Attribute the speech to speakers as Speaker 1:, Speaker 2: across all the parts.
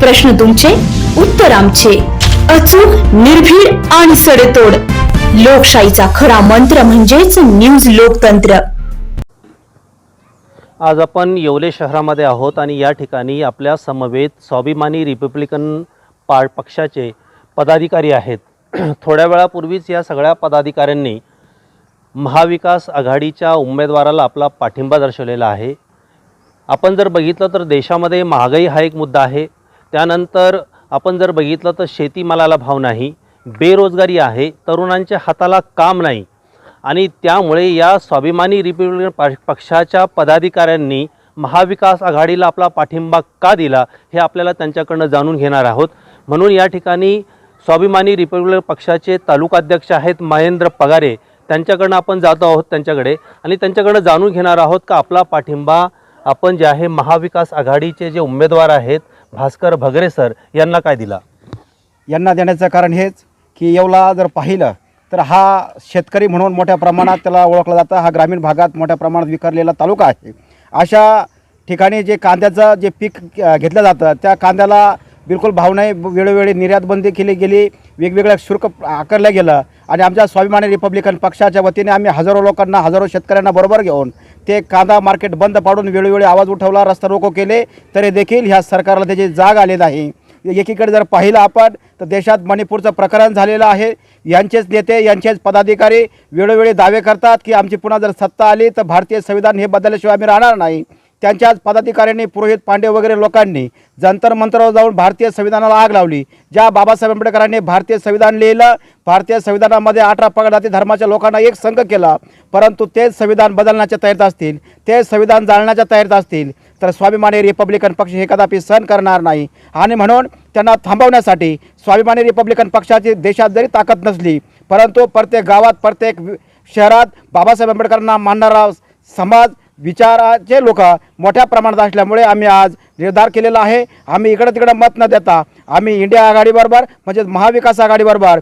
Speaker 1: प्रश्न तुमचे उत्तर आमचे. अचूक निर्भीड आणि सडेतोड. लोकशाहीचा खरा मंत्र म्हणजेच न्यूज लोकतंत्र.
Speaker 2: आज आपण येवले शहरामध्ये आहोत आणि या ठिकाणी आपल्या समवेत स्वाभिमानी रिपब्लिकन पा पक्षाचे पदाधिकारी आहेत. थोड्या वेळापूर्वीच या सगळ्या पदाधिकाऱ्यांनी महाविकास आघाडीच्या उमेदवाराला आपला पाठिंबा दर्शवलेला आहे. आपण जर बघितलं तर देशामध्ये महागाई हा एक मुद्दा आहे. त्यानंतर आपण जर बघितलं तर शेतीमालाला भाव नाही बेरोजगारी आहे तरुणांच्या हाताला काम नाही आणि त्यामुळे या स्वाभिमानी रिपब्लिकन पक्षाच्या पदाधिकाऱ्यांनी महाविकास आघाडीला आपला पाठिंबा का दिला हे आपल्याला त्यांच्याकडनं जाणून घेणार आहोत. म्हणून या ठिकाणी स्वाभिमानी रिपब्लिकन पक्षाचे तालुकाध्यक्ष आहेत महेंद्र पगारे. त्यांच्याकडनं आपण जातो आहोत त्यांच्याकडे आणि त्यांच्याकडनं जाणून घेणार आहोत का आपला पाठिंबा आपण जे आहे महाविकास आघाडीचे जे उमेदवार आहेत भास्कर भगरे सर यांना काय दिला?
Speaker 3: यांना देण्याचं कारण हेच की येवला जर पाहिलं तर हा शेतकरी म्हणून मोठ्या प्रमाणात त्याला ओळखलं जातं. हा ग्रामीण भागात मोठ्या प्रमाणात विखरलेला तालुका आहे. अशा ठिकाणी जे कांद्याचं जे पीक घेतलं जातं त्या कांद्याला बिलकुल भाव नाही. वेळोवेळी निर्यातबंदी केली गेली वेगवेगळ्या शुल्क आकारलं गेलं. आणि आमच्या स्वाभिमानी रिपब्लिकन पक्षाच्या वतीने आम्ही हजारो लोकांना हजारो शेतकऱ्यांना बरोबर घेऊन ते कांदा मार्केट बंद पाडून वेळोवेळी आवाज उठवला रस्ता रोको केले तरी देखील ह्या सरकारला त्याची जाग आले नाही. एकीकडे जर पाहिलं आपण तर देशात मणिपूरचं प्रकरण झालेलं आहे. यांचेच नेते यांचेच पदाधिकारी वेळोवेळी दावे करतात की आमची पुन्हा जर सत्ता आली तर भारतीय संविधान हे बदलल्याशिवाय आम्ही राहणार नाही. त्यांच्याच पदाधिकाऱ्यांनी पुरोहित पांडे वगैरे लोकांनी जंतर मंतरावर जाऊन भारतीय संविधानाला आग लावली. ज्या बाबासाहेब आंबेडकरांनी भारतीय संविधान लिहिलं भारतीय संविधानामध्ये अठरा पगडाती धर्माच्या लोकांना एक संघ केला परंतु तेच संविधान बदलण्याच्या तयारीत असतील तेच संविधान जाळण्याच्या तयारीत असतील तर स्वाभिमानी रिपब्लिकन पक्ष हे कदापि सहन करणार नाही. आणि म्हणून त्यांना थांबवण्यासाठी स्वाभिमानी रिपब्लिकन पक्षाची देशात जरी ताकद नसली परंतु प्रत्येक गावात प्रत्येक शहरात बाबासाहेब आंबेडकरांना मानणारा समाज विचाराचे लोक मोठ्या प्रमाणात असल्यामुळे आम्ही आज निर्धार केलेला आहे. आम्ही इकडं तिकडं मत न देता आम्ही इंडिया आघाडीबरोबर म्हणजेच महाविकास आघाडीबरोबर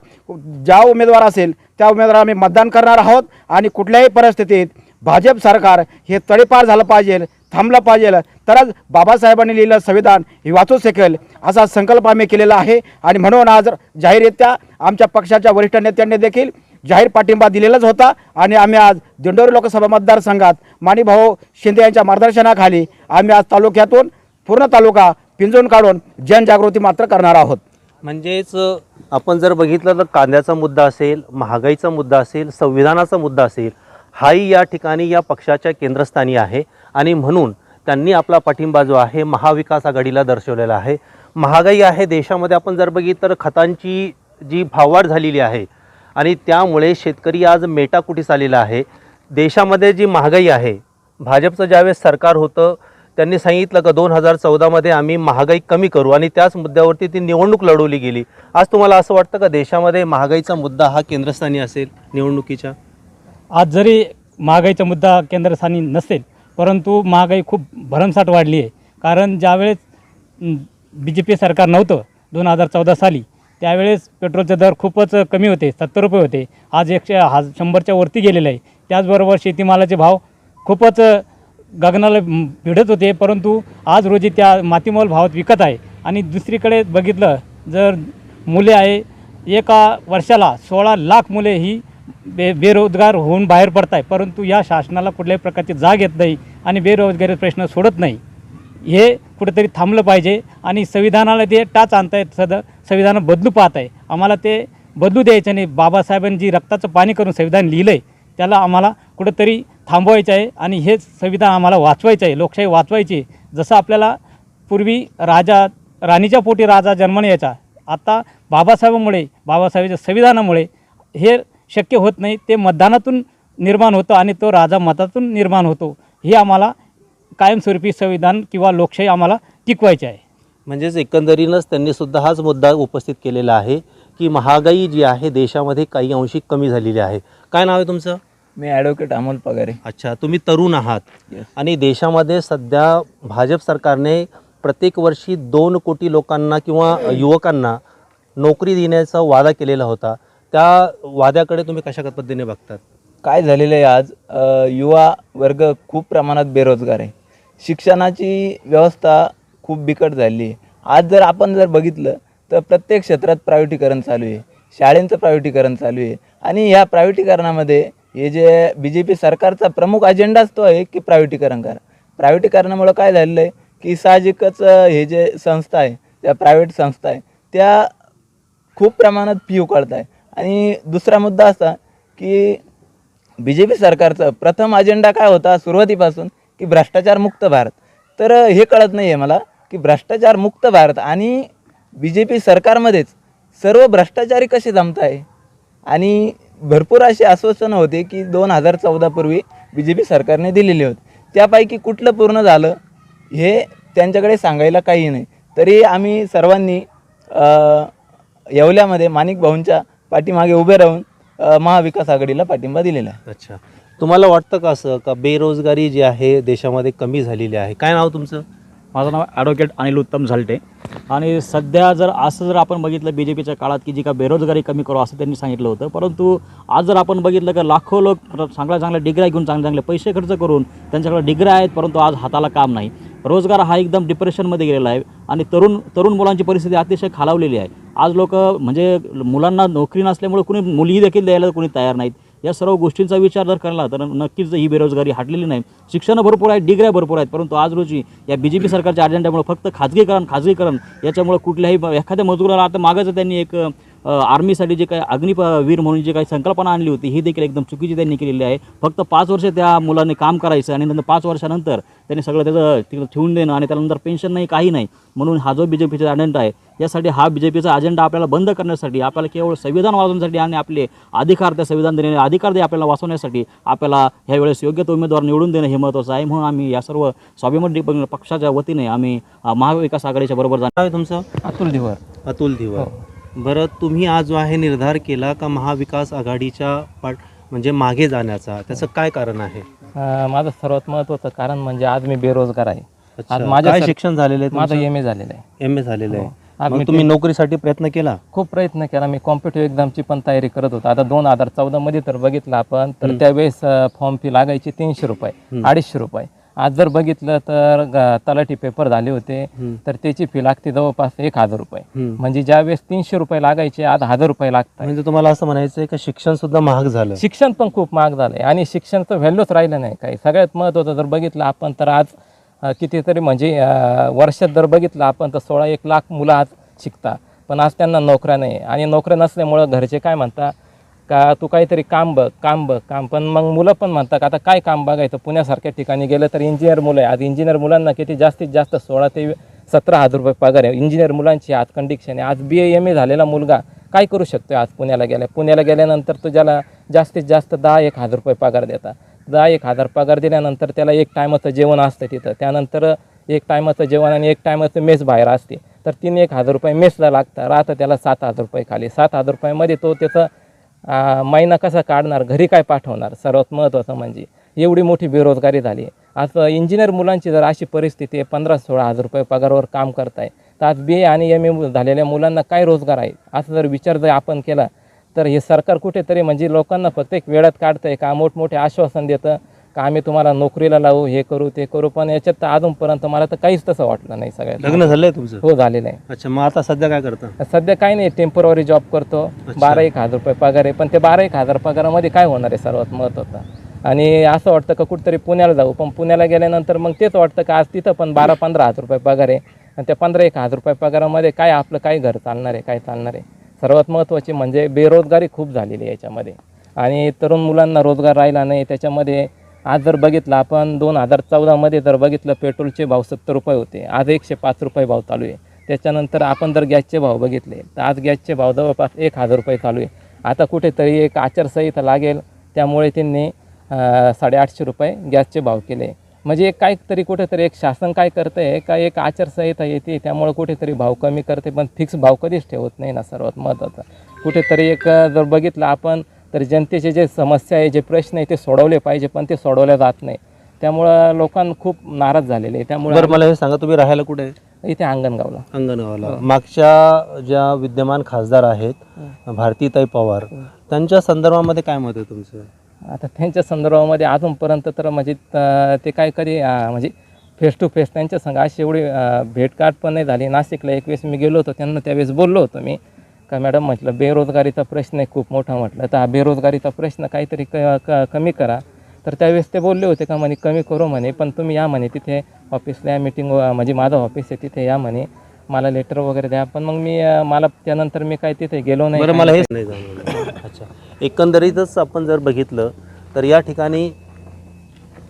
Speaker 3: ज्या उमेदवार असेल त्या उमेदवाराला आम्ही मतदान करणार आहोत. आणि कुठल्याही परिस्थितीत भाजप सरकार हे तडीपार झालं पाहिजे थांबलं पाहिजे. तरच बाबासाहेबांनी लिहिलं संविधान हे वाचू शकेल असा संकल्प आम्ही केलेला आहे. आणि म्हणून आज जाहीररित्या आमच्या पक्षाच्या वरिष्ठ नेत्यांनी देखील जाहीर पाठिंबा दिलेलाच होता आणि आम्ही आज दिंडोरी लोकसभा मतदारसंघात माणिभाऊ शिंदे यांच्या मार्गदर्शनाखाली आम्ही आज तालुक्यातून पूर्ण तालुका पिंजून काढून जनजागृती मात्र करणार आहोत.
Speaker 2: म्हणजेच आपण जर बघितलं तर कांद्याचा मुद्दा असेल महागाईचा मुद्दा असेल संविधानाचा मुद्दा असेल हाही या ठिकाणी या पक्षाच्या केंद्रस्थानी आहे. आणि म्हणून त्यांनी आपला पाठिंबा जो आहे महाविकास आघाडीला दर्शवलेला आहे. महागाई आहे देशामध्ये आपण जर बघितलं तर खतांची जी भाववाढ झालेली आहे आणि त्यामुळे शेतकरी आज मेटाकुटीस आलेला आहे. देशामध्ये जी महागाई आहे भाजपचं ज्यावेळेस सरकार होतं त्यांनी सांगितलं का दोन हजार चौदामध्ये आम्ही महागाई कमी करू आणि त्याच मुद्द्यावरती ती निवडणूक लढवली गेली. आज तुम्हाला असं वाटतं का देशामध्ये महागाईचा मुद्दा हा केंद्रस्थानी असेल निवडणुकीच्या?
Speaker 4: आज जरी महागाईचा मुद्दा केंद्रस्थानी नसेल परंतु महागाई खूप भरमसाठ वाढली आहे. कारण ज्यावेळेस बी जे पी सरकार नव्हतं दोन हजार चौदा साली त्यावेळेस पेट्रोलचे दर खूपच कमी होते सत्तर रुपये होते. आज एकशे हा शंभरच्या वरती गेलेलं आहे. त्याचबरोबर शेतीमालाचे भाव खूपच गगनाला भिडत होते. परंतु आज रोजी त्या मातीमोल भावात विकत आहे. आणि दुसरीकडे बघितलं जर मुले आहे एका वर्षाला सोळा लाख मुले ही बे बेरोजगार होऊन बाहेर पडत आहे परंतु या शासनाला कुठल्याही प्रकारची जाग येत नाही आणि बेरोजगारी प्रश्न सोडत नाही. हे कुठेतरी थांबलं पाहिजे आणि संविधानाला ते टाच आणतायत सदर. संविधान बदलू पाहत आहे आम्हाला ते बदलू द्यायचं नाही. बाबासाहेबांनी जी रक्ताचं पाणी करून संविधान लिहिलं आहे त्याला आम्हाला कुठंतरी थांबवायचं आहे आणि हेच संविधान आम्हाला वाचवायचं आहे. लोकशाही वाचवायची आहे. जसं आपल्याला पूर्वी राजा राणीच्या पोटी राजा जन्मून यायचा. आता बाबासाहेबांमुळे बाबासाहेबांच्या संविधानामुळे हे शक्य होत नाही. ते मतदानातून निर्माण होतं आणि तो राजा मतातून निर्माण होतो. हे आम्हाला कायमस्वरूपी संविधान किंवा लोकशाही आम्हाला टिकवायची आहे.
Speaker 2: म्हणजेच एकंदरीनच त्यांनी सुद्धा हाच मुद्दा उपस्थित केलेला आहे की महागाई जी आहे देशामध्ये काही अंशी कमी झालेली आहे. काय नाव आहे तुमचं?
Speaker 5: मी ॲडव्होकेट अमोल पगारे.
Speaker 2: अच्छा तुम्ही तरुण आहात.
Speaker 5: Yes.
Speaker 2: आणि देशामध्ये सध्या भाजप सरकारने प्रत्येक वर्षी दोन कोटी लोकांना किंवा युवकांना नोकरी देण्याचा वादा केलेला होता. त्या वाद्याकडे तुम्ही कशा पद्धतीने बघतात?
Speaker 5: काय झालेलं आहे आज? युवा वर्ग खूप प्रमाणात बेरोजगार आहे. शिक्षणाची व्यवस्था खूप बिकट झाली. आहे आज जर आपण जर बघितलं तर प्रत्येक क्षेत्रात प्रायव्हेटीकरण चालू आहे. शाळेंचं प्रायव्हेटीकरण चालू आहे. आणि ह्या प्रायव्हेटीकरणामध्ये हे जे बी जे पी सरकारचा प्रमुख अजेंडाच तो आहे की प्रायव्हेटीकरण करा. प्रायव्हेटीकरणामुळं काय झालेलं आहे की साहजिकच हे जे संस्था आहे त्या प्रायव्हेट संस्था आहे त्या खूप प्रमाणात फी उकळत आहे आणि दुसरा मुद्दा असा की बी जे पी सरकारचं प्रथम अजेंडा काय होता सुरुवातीपासून? की भ्रष्टाचार मुक्त भारत. तर हे कळत नाही आहे मला की भ्रष्टाचार मुक्त भारत आणि बी जे पी सरकारमध्येच सर्व भ्रष्टाचारी कसे जमत आहे आणि भरपूर अशी आश्वासनं होते की दोन हजार चौदापूर्वी बी जे पी सरकारने दिलेले होते. त्यापैकी कुठलं पूर्ण झालं हे त्यांच्याकडे सांगायला काही नाही. तरी आम्ही सर्वांनी येवल्यामध्ये माणिक भाऊंच्या पाठीमागे उभे राहून महाविकास आघाडीला पाठिंबा दिलेला आहे.
Speaker 2: अच्छा. तुम्हाला वाटतं का असं का बेरोजगारी जी आहे देशामध्ये कमी झालेली आहे? काय नाव तुमचं?
Speaker 6: माझं नाव ॲडव्होकेट अनिल उत्तम झालटे. आणि सध्या जर असं जर आपण बघितलं बी जे पीच्या काळात की जी का बेरोजगारी कमी करू असं त्यांनी सांगितलं होतं. परंतु आज जर आपण बघितलं की लाखो लोक चांगल्या चांगल्या डिग्र्या घेऊन चांगले चांगले पैसे खर्च करून त्यांच्याकडे डिग्र्या आहेत परंतु आज हाताला काम नाही. रोजगार हा एकदम डिप्रेशनमध्ये गेलेला आहे. आणि तरुण तरुण मुलांची परिस्थिती अतिशय खालावलेली आहे. आज लोक म्हणजे मुलांना नोकरी नसल्यामुळे कुणी मुली देखील द्यायला कुणी तयार नाहीत. या सर्व गोष्टींचा विचार जर केला तर नक्कीच ही बेरोजगारी हटलेली नाही. शिक्षण भरपूर आहेत डिग्र्या भरपूर आहेत परंतु आज रोजी या बी जे पी सरकारच्या अजेंड्यामुळे फक्त खाजगीकरण खाजगीकरण याच्यामुळे कुठल्याही एखाद्या मजुराला आता मागचं त्यांनी एक आर्मीसाठी जे काही अग्निवीर म्हणून जी काही संकल्पना आणली होती ही देखील एकदम चुकीची त्यांनी केलेली आहे. फक्त पाच वर्ष त्या मुलाने काम करायचं आणि नंतर पाच वर्षानंतर त्यांनी सगळं त्याचं तिकडं ठेवून देणं आणि त्यानंतर पेन्शन नाही काही नाही म्हणून हा जो बी जे पीचा अजेंडा आहे यासाठी हा बी जे पीचा अजेंडा आपल्याला बंद करण्यासाठी आपल्याला केवळ संविधान वाचवण्यासाठी आणि आपले अधिकार त्या संविधान देणे अधिकार ते आपल्याला वाचवण्यासाठी आपल्याला ह्यावेळेस योग्य तो उमेदवार निवडून देणं हे महत्त्वाचं आहे. म्हणून आम्ही या सर्व स्वाभिमान पक्षाच्या वतीने आम्ही महाविकास आघाडीच्या बरोबर जाणार.
Speaker 2: आहे तुमचं?
Speaker 4: अतुल दिवर
Speaker 2: अतुल धिवर बरं तुम्ही आज जो आहे निर्धार केला का महाविकास आघाडीच्या पाठ म्हणजे मागे जाण्याचा? त्याचं काय कारण आहे?
Speaker 7: अ, माझं सर्वात महत्त्वाचं कारण म्हणजे आज मी बेरोजगार आहे. आज माझ्या
Speaker 2: काय
Speaker 7: सर-
Speaker 2: शिक्षण झालेलं आहे
Speaker 7: माझं एम ए झालेलं आहे.
Speaker 2: एम ए झालेलं आहे.
Speaker 7: आज
Speaker 2: मग
Speaker 7: मी
Speaker 2: तुम्ही नोकरीसाठी प्रयत्न केला?
Speaker 7: खूप प्रयत्न केला. मी कॉम्पिटेटिव्ह एक्झामची पण तयारी करत होतो. आता दोन हजार चौदा मध्ये तर बघितलं आपण तर त्यावेळेस फॉर्म फी लागायची तीनशे रुपये अडीचशे रुपये. आज जर बघितलं तर ग- तलाठी पेपर झाले होते तर त्याची फी लागते जवळपास एक हजार रुपये. म्हणजे ज्यावेळेस तीनशे रुपये लागायचे आज हजार रुपये लागतात.
Speaker 2: म्हणजे तुम्हाला असं म्हणायचं आहे का शिक्षण सुद्धा महाग झालं?
Speaker 7: शिक्षण पण खूप महाग झालंय. आणि शिक्षणाचं व्हॅल्यूच राहिलं नाही काही. सगळ्यात महत्त्वाचं जर बघितलं आपण तर आज अ, कितीतरी म्हणजे अ, वर्षात जर बघितलं आपण तर सोळा एक लाख मुलं आज शिकता पण आज त्यांना नोकऱ्या नाही. आणि नोकऱ्या नसल्यामुळं घरचे काय म्हणता का तू काहीतरी काम बघ काम बघ काम. पण मग मुलं पण म्हणतात आता काय काम बघायचं? पुण्यासारख्या ठिकाणी गेलं तर इंजिनियर मुलं आहे. आज इंजिनियर मुलांना किती जास्तीत जास्त सोळा ते सतरा हजार रुपये पगार आहे. इंजिनियर मुलांची आज कंडिक्शन आहे. आज बी ए एम ए झालेला मुलगा काय करू शकतो आज पुण्याला गेल्या? पुण्याला गेल्यानंतर तुझ्याला जास्तीत जास्त दहा एक हजार रुपये पगार देतात दहा एक हजार पगार दिल्यानंतर त्याला एक टायमाचं जेवण असतं तिथं. त्यानंतर एक टायमाचं जेवण आणि एक टायमाचं मेस बाहेर असते. तर तीन एक हजार रुपये मेसला लागतं. राहतं त्याला सात हजार रुपये खाली. सात हजार रुपयामध्ये तो त्याचं महिना कसा काढणार घरी काय पाठवणार? सर्वात महत्त्वाचं म्हणजे एवढी मोठी बेरोजगारी झाली. आज इंजिनियर मुलांची जर अशी परिस्थिती आहे पंधरा सोळा हजार रुपये पगारावर काम करताय तर आज बी ए आणि एम ए झालेल्या मुलांना काय रोजगार आहे? असं जर विचार जर आपण केला तर हे सरकार कुठेतरी म्हणजे लोकांना फक्त एक वेळात काढतंय का? मोठमोठे आश्वासन देतं. का आम्ही तुम्हाला नोकरीला लावू हे करू ते करू पण याच्यात तर अजूनपर्यंत मला तर काहीच तसं वाटलं नाही सगळ्यात.
Speaker 2: लग्न झालंय तुमचं?
Speaker 7: हो झालेलं आहे.
Speaker 2: अच्छा मग आता सध्या काय करता?
Speaker 7: सध्या काही नाही टेम्पोररी जॉब करतो. बारा एक हजार रुपये पगार आहे पण ते बारा एक हजार पगारामध्ये काय होणार आहे सर्वात महत्त्वाचं आणि असं वाटतं का कुठेतरी पुण्याला जाऊ पण पुण्याला गेल्यानंतर मग तेच वाटतं का आज तिथं पण बारा पंधरा हजार रुपये पगार आहे. आणि त्या पंधरा एक हजार रुपये पगारामध्ये काय आपलं काय घर चालणार आहे काय चालणार आहे? सर्वात महत्त्वाची म्हणजे बेरोजगारी खूप झालेली आहे याच्यामध्ये. आणि तरुण मुलांना रोजगार राहिला नाही त्याच्यामध्ये आज जर बघितलं आपण दोन हजार चौदामध्ये जर बघितलं पेट्रोलचे भाव सत्तर रुपये होते. आज एकशे पाच रुपये भाव चालू आहे. त्याच्यानंतर आपण जर गॅसचे भाव बघितले तर आज गॅसचे भाव जवळपास एक हजार रुपये चालू आहे. आता कुठेतरी एक आचारसंहिता लागेल त्यामुळे त्यांनी साडेआठशे रुपये गॅसचे भाव केले. म्हणजे एक काहीतरी कुठेतरी एक शासन काय करतं आहे का एक आचारसंहिता येते त्यामुळे कुठेतरी भाव कमी करते पण फिक्स भाव कधीच ठेवत नाही ना सर्वात महत्त्वाचं कुठेतरी एक जर बघितलं आपण तर जनतेचे जे समस्या आहे जे प्रश्न आहे ते सोडवले पाहिजे पण ते सोडवले जात नाही. त्यामुळं लोकांना खूप नाराज झालेले आहे. त्यामुळे
Speaker 2: बरं मला हे सांगा तुम्ही राहायला कुठे आहे?
Speaker 7: इथे अंगणगावला.
Speaker 2: अंगणगावला. मागच्या ज्या विद्यमान खासदार आहेत भारतीताई पवार त्यांच्या संदर्भामध्ये काय मत आहे तुमचं?
Speaker 7: आता त्यांच्या संदर्भामध्ये अजूनपर्यंत तर म्हणजे अं, ते काय कधी अं, म्हणजे फेस टू फेस त्यांच्या संग अशी एवढी अ, भेटगाठ पण नाही झाली. नाशिकला एक वेळेस मी गेलो होतो त्यांना त्यावेळेस बोललो होतो मी. का मॅडम म्हटलं बेरोजगारीचा प्रश्न आहे खूप मोठा म्हटलं. तर हा बेरोजगारीचा प्रश्न काहीतरी क क कमी करा. तर त्यावेळेस ते बोलले होते का म्हणे कमी करू म्हणे पण तुम्ही या म्हणे तिथे ऑफिसला या मिटिंग म्हणजे माझं ऑफिस आहे तिथे या म्हणे. मला लेटर वगैरे द्या. पण मग मी मला त्यानंतर मी काय तिथे गेलो नाही.
Speaker 2: मला हे
Speaker 7: नाही.
Speaker 2: अच्छा. एकंदरीतच आपण जर बघितलं तर या ठिकाणी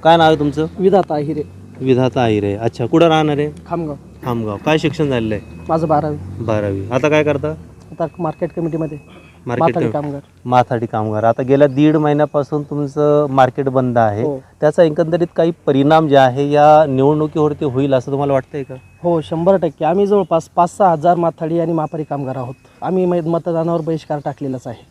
Speaker 2: काय नाव आहे तुमचं?
Speaker 8: विधाता हिरे.
Speaker 2: विधाता आहिरे अच्छा कुठं राहणार? आहे
Speaker 8: खामगाव.
Speaker 2: खामगाव. काय शिक्षण झालेलं आहे?
Speaker 8: माझं बारावी.
Speaker 2: बारावी. आता काय करता?
Speaker 8: आता मार्केट कमिटीमध्ये
Speaker 2: मार्केट
Speaker 8: माथाडी कामगार.
Speaker 2: माथाडी कामगार. आता गेल्या दीड महिन्यापासून तुमचं मार्केट बंद आहे.
Speaker 8: हो.
Speaker 2: त्याचा एकंदरीत काही परिणाम जे आहे या निवडणुकीवरती होईल असं तुम्हाला वाटतंय का?
Speaker 8: हो शंभर टक्के. आम्ही जवळपास पाच सहा हजार माथाडी आणि मापारी कामगार आहोत. आम्ही मै- मतदानावर बहिष्कार टाकलेलाच आहे.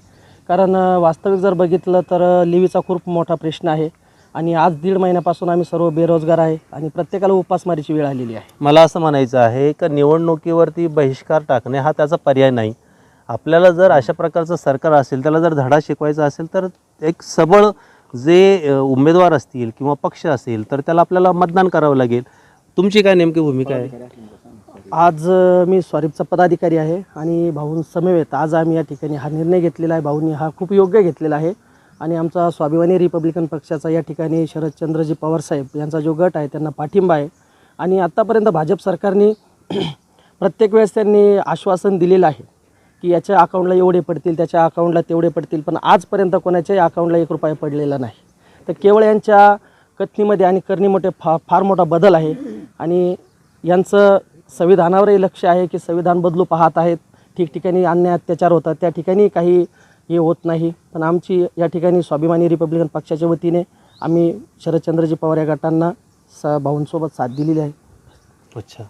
Speaker 8: कारण अ, वास्तविक जर बघितलं तर अ, लिवीचा खूप मोठा प्रश्न आहे. आणि आज दीड महिन्यापासून आम्ही सर्व बेरोजगार आहे आणि प्रत्येकाला उपासमारीची वेळ आलेली आहे.
Speaker 2: मला असं म्हणायचं आहे का निवडणुकीवरती बहिष्कार टाकणे हा त्याचा पर्याय नाही. आपल्याला जर अशा प्रकारचं सरकार असेल त्याला जर धडा शिकवायचा असेल तर एक सबळ जे उमेदवार असतील किंवा पक्ष असेल तर त्याला आपल्याला मतदान करावं लागेल. तुमची काय नेमकी भूमिका आहे?
Speaker 8: आज मी स्वारीपचा पदाधिकारी आहे आणि भाऊन समवेत आज आम्ही या ठिकाणी हा निर्णय घेतलेला आहे. भाऊंनी हा खूप योग्य घेतलेला आहे. आणि आमचा स्वाभिमानी रिपब्लिकन पक्षाचा या ठिकाणी शरदचंद्रजी पवारसाहेब यांचा जो गट आहे त्यांना पाठिंबा आहे. आणि आत्तापर्यंत भाजप सरकारने प्रत्येक वेळेस त्यांनी आश्वासन दिलेलं आहे. की याच्या अकाउंटला एवढे पडतील त्याच्या अकाउंटला तेवढे पडतील पण आजपर्यंत कोणाच्याही अकाउंटला एक रुपया पडलेला नाही. तर केवळ यांच्या कथनीमध्ये आणि करणीमध्ये फा फार मोठा बदल आहे. आणि यांचं संविधानावरही लक्ष आहे की संविधान बदलू पाहत आहेत. ठिकठिकाणी अन्याय अत्याचार होतात. त्या ठिकाणी काही हे होत नाही. पण आमची या ठिकाणी स्वाभिमानी रिपब्लिकन पक्षाच्या वतीने आम्ही शरदचंद्रजी पवार या गटांना स भाऊंसोबत साथ दिलेली आहे.
Speaker 2: अच्छा.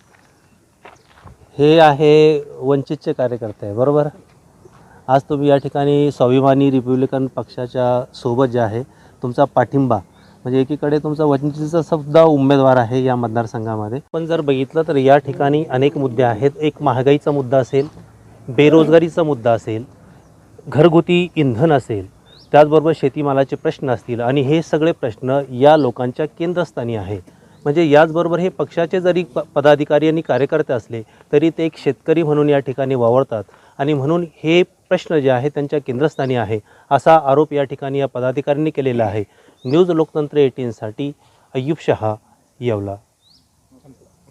Speaker 2: हे आहे वंचितचे कार्यकर्ते आहे बरोबर? आज तुम्ही या ठिकाणी स्वाभिमानी रिपब्लिकन पक्षाच्या सोबत जे आहे तुमचा पाठिंबा म्हणजे एकीकडे तुमचा वंचितचा सुद्धा उमेदवार आहे या मतदारसंघामध्ये पण जर बघितलं तर या ठिकाणी अनेक मुद्दे आहेत. एक महागाईचा मुद्दा असेल बेरोजगारीचा मुद्दा असेल घरगुती इंधन असेल त्याचबरोबर शेतीमालाचे प्रश्न असतील आणि हे सगळे प्रश्न या लोकांच्या केंद्रस्थानी आहेत. म्हणजे याचबरोबर हे पक्षाचे जरी प पदाधिकारी आणि कार्यकर्ते असले तरी ते एक शेतकरी म्हणून या ठिकाणी वावरतात. आणि म्हणून हे प्रश्न जे आहे त्यांच्या केंद्रस्थानी आहे असा आरोप या ठिकाणी या पदाधिकाऱ्यांनी केलेला आहे. न्यूज लोकतंत्र एटीनसाठी अय्यूब शहा येवला.